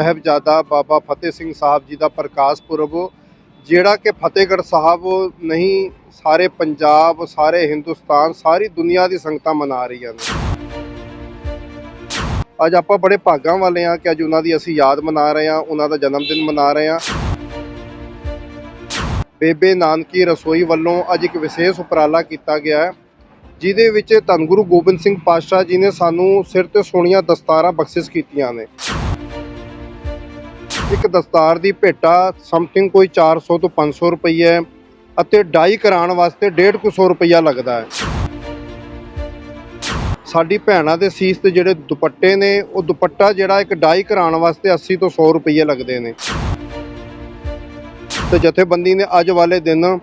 ਸਾਹਿਬਜ਼ਾਦਾ ਬਾਬਾ ਫਤਿਹ ਸਿੰਘ ਸਾਹਿਬ ਜੀ ਦਾ ਪ੍ਰਕਾਸ਼ ਪੁਰਬ, ਜਿਹੜਾ ਕਿ ਫਤਿਹਗੜ੍ਹ ਸਾਹਿਬ ਨਹੀਂ, ਸਾਰੇ ਪੰਜਾਬ, ਸਾਰੇ ਹਿੰਦੁਸਤਾਨ, ਸਾਰੀ ਦੁਨੀਆ ਦੀ ਸੰਗਤਾਂ ਮਨਾ ਰਹੀਆਂ ਨੇ। ਅੱਜ ਆਪਾਂ ਬੜੇ ਭਾਗਾਂ ਵਾਲੇ ਆ ਕਿ ਅੱਜ ਉਹਨਾਂ ਦੀ ਅਸੀਂ ਯਾਦ ਮਨਾ ਰਹੇ ਆ ਉਹਨਾਂ ਦਾ ਜਨਮ ਦਿਨ ਮਨਾ ਰਹੇ ਆ ਬੇਬੇ ਨਾਨਕੀ ਰਸੋਈ ਵੱਲੋਂ ਅੱਜ ਇੱਕ ਵਿਸ਼ੇਸ਼ ਉਪਰਾਲਾ ਕੀਤਾ ਗਿਆ ਹੈ, ਜਿਹਦੇ ਵਿੱਚ ਧੰਨ ਗੁਰੂ ਗੋਬਿੰਦ ਸਿੰਘ ਪਾਤਸ਼ਾਹ ਜੀ ਨੇ ਸਾਨੂੰ ਸਿਰ ਤੇ ਸੋਹਣੀਆਂ ਦਸਤਾਰਾਂ ਬਖਸ਼ਿਸ਼ ਕੀਤੀਆਂ ਨੇ। ਇੱਕ ਦਸਤਾਰ ਦੀ ਭੇਟਾ ਸਮਥਿੰਗ ਕੋਈ 400 ਤੋਂ 500 ਰੁਪਏ ਹੈ ਅਤੇ ਡਾਈ ਕਰਾਉਣ ਵਾਸਤੇ 150 ਕੁ ਸੌ ਰੁਪਈਆ ਲੱਗਦਾ ਹੈ। ਸਾਡੀ ਭੈਣਾਂ ਦੇ ਸੀਸ ਤੇ ਜਿਹੜੇ ਦੁਪੱਟੇ ਨੇ, ਉਹ ਦੁਪੱਟਾ ਜਿਹੜਾ ਇੱਕ ਡਾਈ ਕਰਾਉਣ ਵਾਸਤੇ 80 ਤੋਂ 100 ਰੁਪਏ ਲੱਗਦੇ ਨੇ। ਤੇ ਜਥੇਬੰਦੀ ਨੇ ਅੱਜ ਵਾਲੇ ਦਿਨ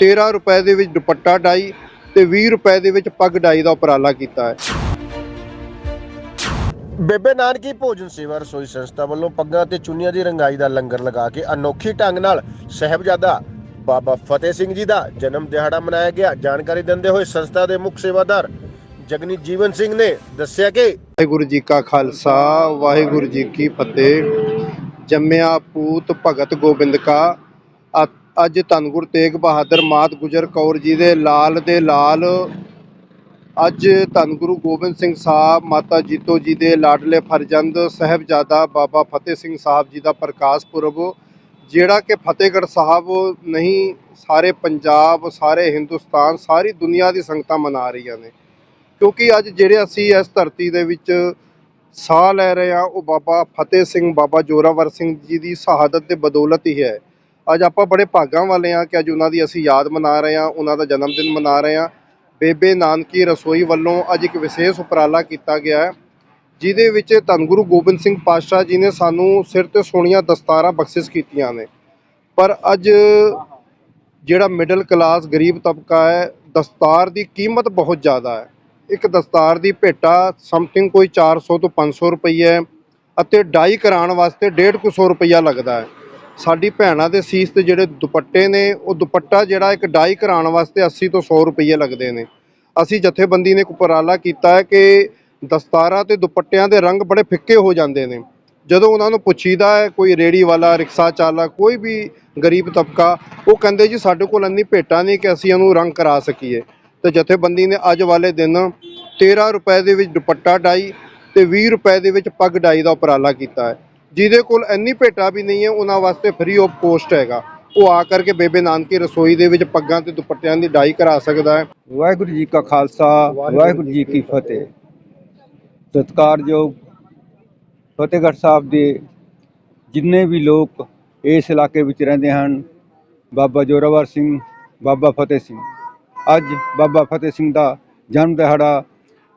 13 ਰੁਪਏ ਦੇ ਵਿੱਚ ਦੁਪੱਟਾ ਡਾਈ ਤੇ 20 ਰੁਪਏ ਦੇ ਵਿੱਚ ਪੱਗ ਡਾਈ ਦਾ ਉਪਰਾਲਾ ਕੀਤਾ ਹੈ। ਬੇਬੇ ਨਾਨਕੀ ਭੋਜਨ ਸੇਵਾ ਰਸੋਈ ਸੰਸਥਾ ਵੱਲੋਂ ਪੱਗਾਂ ਤੇ ਚੁੰਨੀਆਂ ਦੀ ਰੰਗਾਈ ਦਾ ਲੰਗਰ ਲਗਾ ਕੇ ਅਨੋਖੀ ਢੰਗ ਨਾਲ ਸਾਹਿਬਜ਼ਾਦਾ ਬਾਬਾ ਫਤਿਹ ਸਿੰਘ ਜੀ ਦਾ ਜਨਮ ਦਿਹਾੜਾ ਮਨਾਇਆ ਗਿਆ। ਜਾਣਕਾਰੀ ਦਿੰਦੇ ਹੋਏ ਸੰਸਥਾ ਦੇ ਮੁੱਖ ਸੇਵਾਦਾਰ ਜਗਨੀ ਜੀਵਨ ਸਿੰਘ ਨੇ ਦੱਸਿਆ ਕਿ ਵਾਹਿਗੁਰੂ ਜੀ ਕਾ ਖਾਲਸਾ, ਵਾਹਿਗੁਰੂ ਜੀ ਕੀ ਫਤਿਹ। ਜੰਮਿਆ ਪੂਤ ਭਗਤ ਗੋਬਿੰਦ ਕਾ ਅੱਜ ਧੰਨ ਗੁਰੂ ਤੇਗ ਬਹਾਦਰ ਮਾਤ ਗੁਜਰ ਕੌਰ ਜੀ ਦੇ ਲਾਲ ਦੇ ਲਾਲ ਅੱਜ ਧੰਨ ਗੁਰੂ ਗੋਬਿੰਦ ਸਿੰਘ ਸਾਹਿਬ, ਮਾਤਾ ਜੀਤੋ ਜੀ ਦੇ ਲਾਡਲੇ ਫਰਜ਼ੰਦ ਸਾਹਿਬਜ਼ਾਦਾ ਬਾਬਾ ਫਤਿਹ ਸਿੰਘ ਸਾਹਿਬ ਜੀ ਦਾ ਪ੍ਰਕਾਸ਼ ਪੁਰਬ, ਜਿਹੜਾ ਕਿ ਫਤਿਹਗੜ੍ਹ ਸਾਹਿਬ ਨਹੀਂ, ਸਾਰੇ ਪੰਜਾਬ, ਸਾਰੇ ਹਿੰਦੁਸਤਾਨ, ਸਾਰੀ ਦੁਨੀਆ ਦੀ ਸੰਗਤਾਂ ਮਨਾ ਰਹੀਆਂ ਨੇ। ਕਿਉਂਕਿ ਅੱਜ ਜਿਹੜੇ ਅਸੀਂ ਇਸ ਧਰਤੀ ਦੇ ਵਿੱਚ ਸਾਹ ਲੈ ਰਹੇ ਹਾਂ, ਉਹ ਬਾਬਾ ਫਤਿਹ ਸਿੰਘ, ਬਾਬਾ ਜੋਰਾਵਰ ਸਿੰਘ ਜੀ ਦੀ ਸ਼ਹਾਦਤ ਦੇ ਬਦੌਲਤ ਹੀ ਹੈ। ਅੱਜ ਆਪਾਂ ਬੜੇ ਭਾਗਾਂ ਵਾਲੇ ਹਾਂ ਕਿ ਅੱਜ ਉਹਨਾਂ ਦੀ ਅਸੀਂ ਯਾਦ ਮਨਾ ਰਹੇ ਹਾਂ, ਉਹਨਾਂ ਦਾ ਜਨਮ ਦਿਨ ਮਨਾ ਰਹੇ ਹਾਂ। ਬੇਬੇ ਨਾਨਕੀ ਰਸੋਈ ਵੱਲੋਂ ਅੱਜ ਇੱਕ ਵਿਸ਼ੇਸ਼ ਉਪਰਾਲਾ ਕੀਤਾ ਗਿਆ ਹੈ, ਜਿਹਦੇ ਵਿੱਚ ਧੰਨ ਗੁਰੂ ਗੋਬਿੰਦ ਸਿੰਘ ਪਾਤਸ਼ਾਹ ਜੀ ਨੇ ਸਾਨੂੰ ਸਿਰ ਤੇ ਸੋਹਣੀਆਂ ਦਸਤਾਰਾਂ ਬਖਸ਼ਿਸ਼ ਕੀਤੀਆਂ ਨੇ। ਪਰ ਅੱਜ ਜਿਹੜਾ ਮਿਡਲ ਕਲਾਸ ਗਰੀਬ ਤਬਕਾ ਹੈ, ਦਸਤਾਰ ਦੀ ਕੀਮਤ ਬਹੁਤ ਜ਼ਿਆਦਾ ਹੈ। ਇੱਕ ਦਸਤਾਰ ਦੀ ਭੇਟਾ ਸਮਥਿੰਗ ਕੋਈ 400 ਤੋਂ 500 ਰੁਪਏ ਹੈ ਅਤੇ ਡਾਈ ਕਰਾਉਣ ਵਾਸਤੇ 150 ਕੁ ਸੌ ਰੁਪਈਆ ਲੱਗਦਾ ਹੈ। ਸਾਡੀ ਭੈਣਾਂ ਦੇ ਸੀਸ ਤੇ ਜਿਹੜੇ ਦੁਪੱਟੇ ਨੇ, ਉਹ ਦੁਪੱਟਾ ਜਿਹੜਾ ਇੱਕ ਡਾਈ ਕਰਾਉਣ ਵਾਸਤੇ 80 ਤੋਂ 100 ਰੁਪਏ ਲੱਗਦੇ ਨੇ। ਅਸੀਂ ਜਥੇਬੰਦੀ ਨੇ ਇੱਕ ਉਪਰਾਲਾ ਕੀਤਾ ਹੈ ਕਿ ਦਸਤਾਰਾਂ ਤੇ ਦੁਪੱਟਿਆਂ ਦੇ ਰੰਗ ਬੜੇ ਫਿੱਕੇ ਹੋ ਜਾਂਦੇ ਨੇ। ਜਦੋਂ ਉਹਨਾਂ ਨੂੰ ਪੁੱਛੀਦਾ ਹੈ, ਕੋਈ ਰੇੜੀ ਵਾਲਾ, ਰਿਕਸ਼ਾ ਚਾਲਕ, ਕੋਈ ਵੀ ਗਰੀਬ ਤਬਕਾ, ਉਹ ਕਹਿੰਦੇ ਜੀ ਸਾਡੇ ਕੋਲ ਇੰਨੀ ਭੇਟਾ ਨਹੀਂ ਕਿ ਅਸੀਂ ਇਹਨੂੰ ਰੰਗ ਕਰਾ ਸਕੀਏ। ਤੇ ਜਥੇਬੰਦੀ ਨੇ ਅੱਜ ਵਾਲੇ ਦਿਨ 13 ਰੁਪਏ ਦੇ ਵਿੱਚ ਦੁਪੱਟਾ ਡਾਈ ਤੇ 20 ਰੁਪਏ ਦੇ ਵਿੱਚ ਪੱਗ ਡਾਈ ਦਾ ਉਪਰਾਲਾ ਕੀਤਾ ਹੈ। ਜਿਹਦੇ ਕੋਲ ਇੰਨੀ ਭੇਟਾ ਵੀ ਨਹੀਂ ਹੈ ਉਹਨਾਂ ਵਾਸਤੇ ਫ੍ਰੀ ਆਫ ਕੋਸਟ ਹੈਗਾ। ਉਹ ਆ ਕਰਕੇ ਬੇਬੇ ਨਾਨਕੀ ਰਸੋਈ ਦੇ ਵਿੱਚ ਪੱਗਾਂ ਤੇ ਦੁਪੱਟਿਆਂ ਦੀ ਡਾਈ ਕਰਾ ਸਕਦਾ ਹੈ। ਵਾਹਿਗੁਰੂ ਜੀ ਕਾ ਖਾਲਸਾ ਵਾਹਿਗੁਰੂ ਜੀ ਕੀ ਫਤਿਹ। ਸਤਿਕਾਰਯੋਗ ਫਤਿਹਗੜ੍ਹ ਸਾਹਿਬ ਦੇ ਜਿੰਨੇ ਵੀ ਲੋਕ ਇਸ ਇਲਾਕੇ ਵਿੱਚ ਰਹਿੰਦੇ ਹਨ ਬਾਬਾ ਜੋਰਾਵਰ ਸਿੰਘ ਬਾਬਾ ਫਤਿਹ ਸਿੰਘ। ਅੱਜ ਬਾਬਾ ਫਤਿਹ ਸਿੰਘ ਦਾ ਜਨਮ ਦਿਹਾੜਾ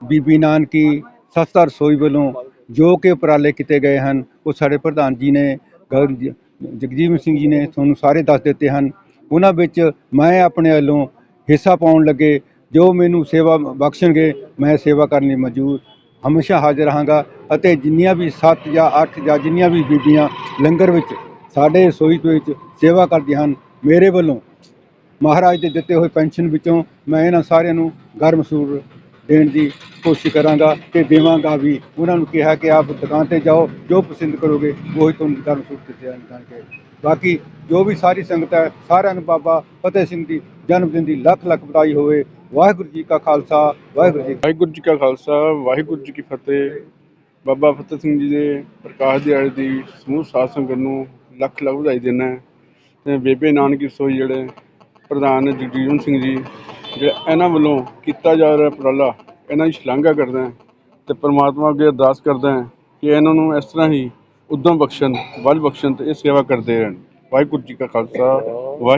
ਬੀਬੀ ਨਾਨਕੀ ਸਸਤਾ ਰਸੋਈ ਵੱਲੋਂ ਜੋ ਕਿ ਉਪਰਾਲੇ ਕੀਤੇ ਗਏ ਹਨ ਉਹ ਸਾਡੇ ਪ੍ਰਧਾਨ ਜੀ ਨੇ ਗਗਨ ਜੀ- ਜਗਜੀਵਨ ਸਿੰਘ ਜੀ ਨੇ ਤੁਹਾਨੂੰ ਸਾਰੇ ਦੱਸ ਦਿੱਤੇ ਹਨ। ਉਹਨਾਂ ਵਿੱਚ ਮੈਂ ਆਪਣੇ ਵੱਲੋਂ ਹਿੱਸਾ ਪਾਉਣ ਲੱਗੇ, ਜੋ ਮੈਨੂੰ ਸੇਵਾ ਬਖਸ਼ਣਗੇ, ਮੈਂ ਸੇਵਾ ਕਰਨ ਲਈ ਮੌਜੂਦ ਹਮੇਸ਼ਾ ਹਾਜ਼ਰ ਰਹਾਂਗਾ ਅਤੇ ਜਿੰਨੀਆਂ ਵੀ 7 ਜਾਂ 8 ਜਾਂ ਜਿੰਨੀਆਂ ਵੀ ਬੀਬੀਆਂ ਲੰਗਰ ਵਿੱਚ, ਸਾਡੇ ਰਸੋਈ ਵਿੱਚ ਸੇਵਾ ਕਰਦੀਆਂ ਹਨ, ਮੇਰੇ ਵੱਲੋਂ ਮਹਾਰਾਜ ਦੇ ਦਿੱਤੇ ਹੋਏ ਪੈਨਸ਼ਨ ਵਿੱਚੋਂ ਮੈਂ ਇਹਨਾਂ ਸਾਰਿਆਂ ਨੂੰ ਗਰਮਸੂਰ ਦੇਣ ਦੀ ਕੋਸ਼ਿਸ਼ ਕਰਾਂਗਾ ਤੇ ਦੇਵਾਂਗਾ ਵੀ। ਉਹਨਾਂ ਨੂੰ ਕਿਹਾ ਕਿ ਆਪ ਦੁਕਾਨ ਤੇ ਜਾਓ, ਜੋ ਪਸੰਦ ਕਰੋਗੇ, ਉਹੀ ਤੁਹਾਨੂੰ ਗਰਮ ਸੂਰ ਦਿੱਤੇ ਜਾਣਗੇ ਬਾਕੀ ਜੋ ਵੀ ਸਾਰੀ ਸੰਗਤ ਹੈ, ਸਾਰਿਆਂ ਨੂੰ ਬਾਬਾ ਫਤਿਹ ਸਿੰਘ ਦੀ ਜਨਮ ਦਿਨ ਦੀ ਲੱਖ ਲੱਖ ਵਧਾਈ ਹੋਵੇ। ਵਾਹਿਗੁਰੂ ਜੀ ਕਾ ਖਾਲਸਾ, ਵਾਹਿਗੁਰੂ ਜੀ ਵਾਹਿਗੁਰੂ ਜੀ ਕਾ ਖਾਲਸਾ, ਵਾਹਿਗੁਰੂ ਜੀ ਕੀ ਫਤਿਹ। ਬਾਬਾ ਫਤਿਹ ਸਿੰਘ ਜੀ ਦੇ ਪ੍ਰਕਾਸ਼ ਦਿਹਾੜੇ ਦੀ ਸਮੂਹ ਸਾਧ ਸੰਗਤ ਨੂੰ ਲੱਖ ਲੱਖ ਵਧਾਈ ਦਿੰਦਾ ਹੈ। ਤੇ ਬੇਬੇ ਨਾਨਕੀ ਰਸੋਈ ਜਿਹੜੇ ਪ੍ਰਧਾਨ ਜਗਜੀਵਨ ਸਿੰਘ ਜੀ ਜਿਹੜਾ ਇਹਨਾਂ ਵੱਲੋਂ ਕੀਤਾ ਜਾ ਰਿਹਾ ਉਪਰਾਲਾ, ਇਹਨਾਂ ਦੀ ਸ਼ਲਾਘਾ ਕਰਦਾ ਹਾਂ ਤੇ ਪ੍ਰਮਾਤਮਾ ਅੱਗੇ ਅਰਦਾਸ ਕਰਦਾ ਹਾਂ ਕਿ ਇਹਨਾਂ ਨੂੰ ਇਸ ਤਰ੍ਹਾਂ ਹੀ ਉਦਮ ਬਖਸ਼ਣ ਬਲ ਬਖਸ਼ਣ ਤੇ ਇਹ ਸੇਵਾ ਕਰਦੇ ਰਹਿਣ। ਵਾਹਿਗੁਰੂ ਜੀ ਕਾ ਖਾਲਸਾ, ਵਾਹਿਗੁਰੂ